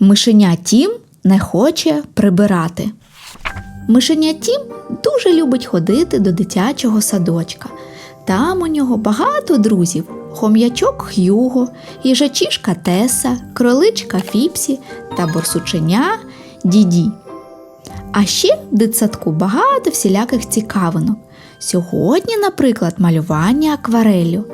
Мишеня Тім не хоче прибирати. Мишеня Тім дуже любить ходити до дитячого садочка. Там у нього багато друзів: хом'ячок Х'юго, їжачішка Теса, кроличка Фіпсі та борсученя Діді. А ще в дитсадку багато всіляких цікавинок. Сьогодні, наприклад, малювання аквареллю.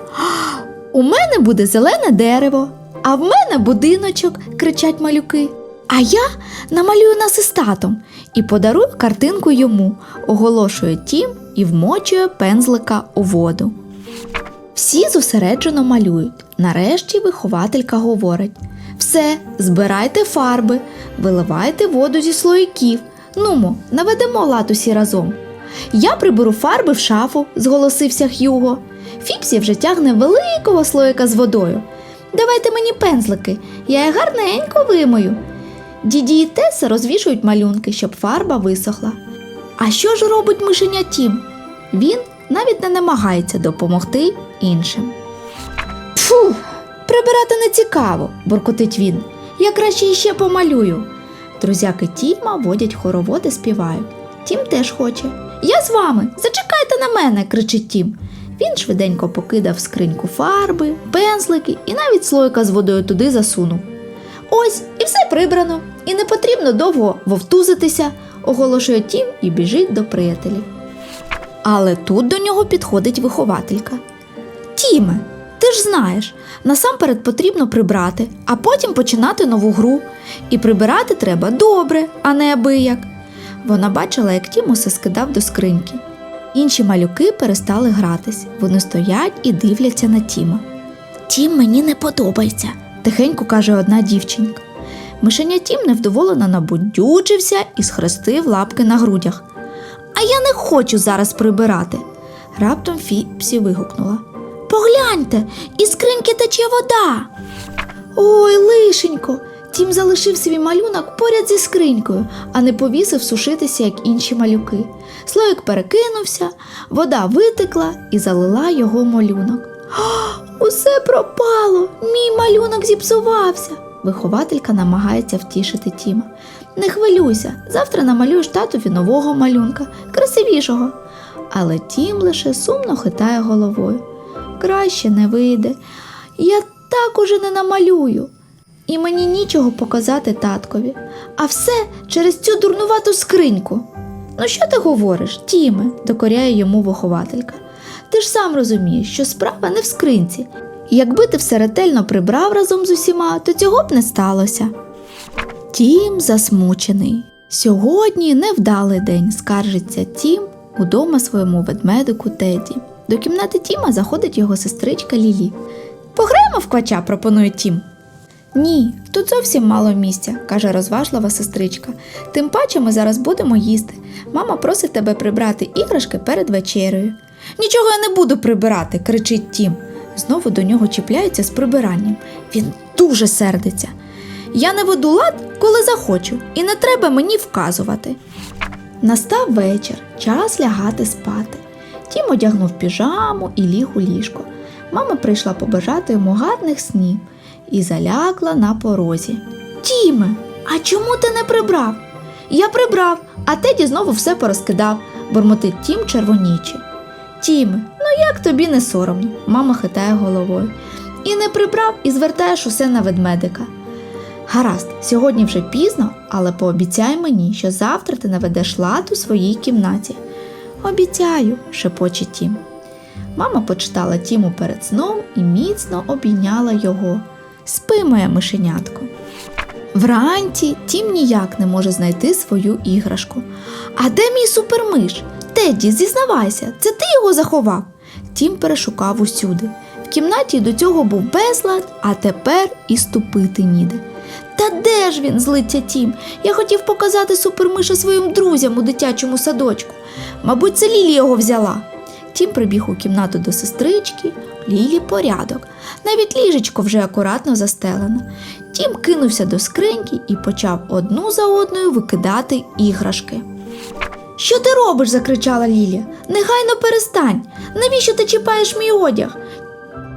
У мене буде зелене дерево, а в мене будиночок, кричать малюки. А я намалюю нас із татом і подарую картинку йому, оголошує тім і вмочує пензлика у воду. Всі зосереджено малюють. Нарешті вихователька говорить: все, збирайте фарби, виливайте воду зі слоїків. Нумо, наведемо лад усі разом. Я приберу фарби в шафу, зголосився Х'юго. Фіпсі вже тягне великого слоїка з водою. Давайте мені пензлики, я їх гарненько вимою. Діді і Теса розвішують малюнки, щоб фарба висохла. А що ж робить мишеня Тім? Він навіть не намагається допомогти іншим. Фу, прибирати не цікаво, буркотить він. Я краще іще помалюю. Друзяки Тіма водять хороводи, співають. Тім теж хоче. Я з вами, зачекайте на мене, кричить Тім. Він швиденько покидав скриньку фарби, пензлики і навіть слойка з водою туди засунув. Ось і все прибрано, і не потрібно довго вовтузитися, оголошує Тім і біжить до приятелів. Але тут до нього підходить вихователька. Тіме, ти ж знаєш, насамперед потрібно прибрати, а потім починати нову гру. І прибирати треба добре, а не абияк. Вона бачила, як Тім усе скидав до скриньки. Інші малюки перестали гратись. Вони стоять і дивляться на Тіма. Тім мені не подобається, тихенько каже одна дівчинка. Мишеня Тім невдоволено набудючився і схрестив лапки на грудях. А я не хочу зараз прибирати. Раптом Фіпсі вигукнула. Погляньте, із скриньки тече вода. Ой, лишенько. Тім залишив свій малюнок поряд зі скринькою, а не повісив сушитися, як інші малюки. Слоїк перекинувся, вода витекла і залила його малюнок. «А, Усе пропало, мій малюнок зіпсувався. Вихователька намагається втішити Тіма. Не хвилюйся, завтра намалюєш татові нового малюнка, красивішого. Але Тім лише сумно хитає головою. Краще не вийде. Я так уже не намалюю. І мені нічого показати таткові, а все через цю дурнувату скриньку. Ну, що ти говориш, Тіме, докоряє йому вихователька. Ти ж сам розумієш, що справа не в скринці. Якби ти все ретельно прибрав разом з усіма, то цього б не сталося. Тім засмучений. Сьогодні невдалий день, скаржиться Тім удома своєму ведмедику Теді. До кімнати Тіма заходить його сестричка Лілі. Пограємо в квача, пропонує Тім. Ні, тут зовсім мало місця, каже розважлива сестричка. Тим паче ми зараз будемо їсти. Мама просить тебе прибрати іграшки перед вечерею. Нічого я не буду прибирати, кричить Тім. Знову до нього чіпляються з прибиранням. Він дуже сердиться. Я не веду лад, коли захочу, і не треба мені вказувати. Настав вечір, час лягати спати. Тім одягнув піжаму і ліг у ліжко. Мама прийшла побажати йому гарних снів і залякла на порозі. Тіме, а чому ти не прибрав? Я прибрав, а Теді знову все порозкидав, бурмотить Тім червонічі. Тіме, ну як тобі не соромно? Мама хитає головою. І не прибрав, і звертаєш усе на ведмедика. Гаразд, сьогодні вже пізно, але пообіцяй мені, що завтра ти наведеш лад у своїй кімнаті. Обіцяю, шепоче Тім. Мама почитала Тіму перед сном і міцно обійняла його. Спи, моє мишенятко. Вранці Тім ніяк не може знайти свою іграшку. А де мій супермиш? Теді, зізнавайся, це ти його заховав. Тім перешукав усюди. В кімнаті до цього був безлад, а тепер і ступити ніде. Та де ж він, злиться Тім? Я хотів показати супермиша своїм друзям у дитячому садочку. Мабуть, це Лілі його взяла. Тім прибіг у кімнату до сестрички, Лілі порядок. Навіть ліжечко вже акуратно застелене. Тім кинувся до скриньки і почав одну за одною викидати іграшки. Що ти робиш? закричала Лілі. Негайно перестань. Навіщо ти чіпаєш мій одяг?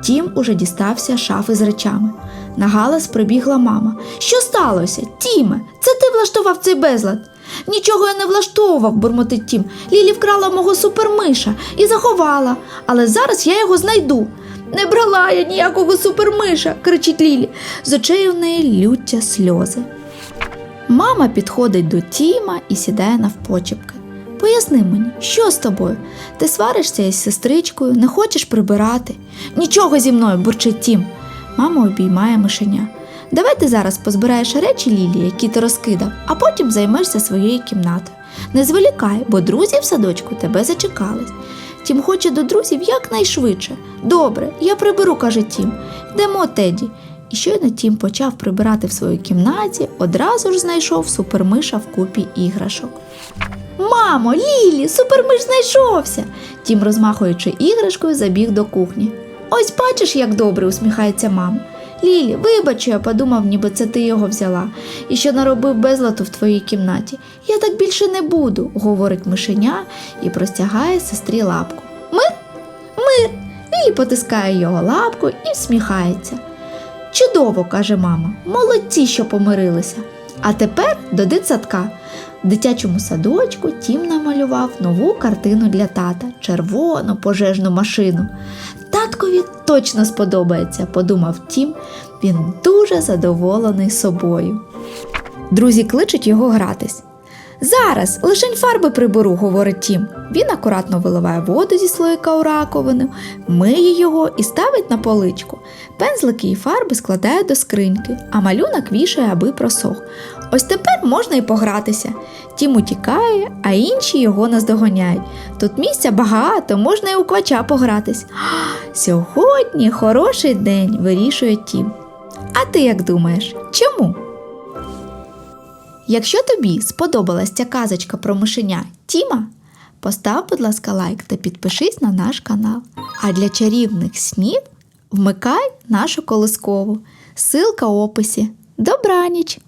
Тім уже дістався шафи з речами. На галас прибігла мама. Що сталося? Тіме, це ти влаштував цей безлад? Нічого я не влаштовував, бурмотить Тім. Лілі вкрала мого супермиша і заховала, але зараз я його знайду. Не брала я ніякого супермиша, кричить Лілі. З очей у неї люття сльози. Мама підходить до Тіма і сідає навпочепки. Поясни мені, що з тобою? Ти сваришся із сестричкою, не хочеш прибирати? Нічого зі мною, бурчить Тім. Мама обіймає мишеня. Давай ти зараз позбираєш речі Лілі, які ти розкидав, а потім займешся своєю кімнатою. Не зволікай, бо друзі в садочку тебе зачекались. Тім хоче до друзів якнайшвидше. Добре, я приберу, каже Тім. Йдемо, Теді. І щойно Тім почав прибирати в своїй кімнаті, одразу ж знайшов супермиша в купі іграшок. Мамо, Лілі, супермиш знайшовся. Тім, розмахуючи іграшкою, забіг до кухні. Ось бачиш, як добре усміхається мама. Лілі, вибач, я подумав, ніби це ти його взяла, і що наробив безлату в твоїй кімнаті. Я так більше не буду, говорить мишеня і простягає сестрі лапку. Мир? Мир. Лілі потискає його лапку і всміхається. Чудово, каже мама. Молодці, що помирилися. А тепер до дитсадка. В дитячому садочку Тім намалював нову картину для тата червону пожежну машину. Таткові точно сподобається, подумав Тім. Він дуже задоволений собою. Друзі кличуть його гратись. Зараз лишень фарби приберу, говорить Тім. Він акуратно виливає воду зі слоїка у раковину, миє його і ставить на поличку. Пензлики і фарби складає до скриньки, а малюнок вішає, аби просох. Ось тепер можна і погратися. Тім утікає, а інші його наздоганяють. Тут місця багато, можна і у квача погратись. Сьогодні хороший день, вирішує Тім. А ти як думаєш, чому? Якщо тобі сподобалась ця казочка про мишеня Тіма, постав, будь ласка, лайк та підпишись на наш канал. А для чарівних снів вмикай нашу колискову. Силка в описі. Добраніч!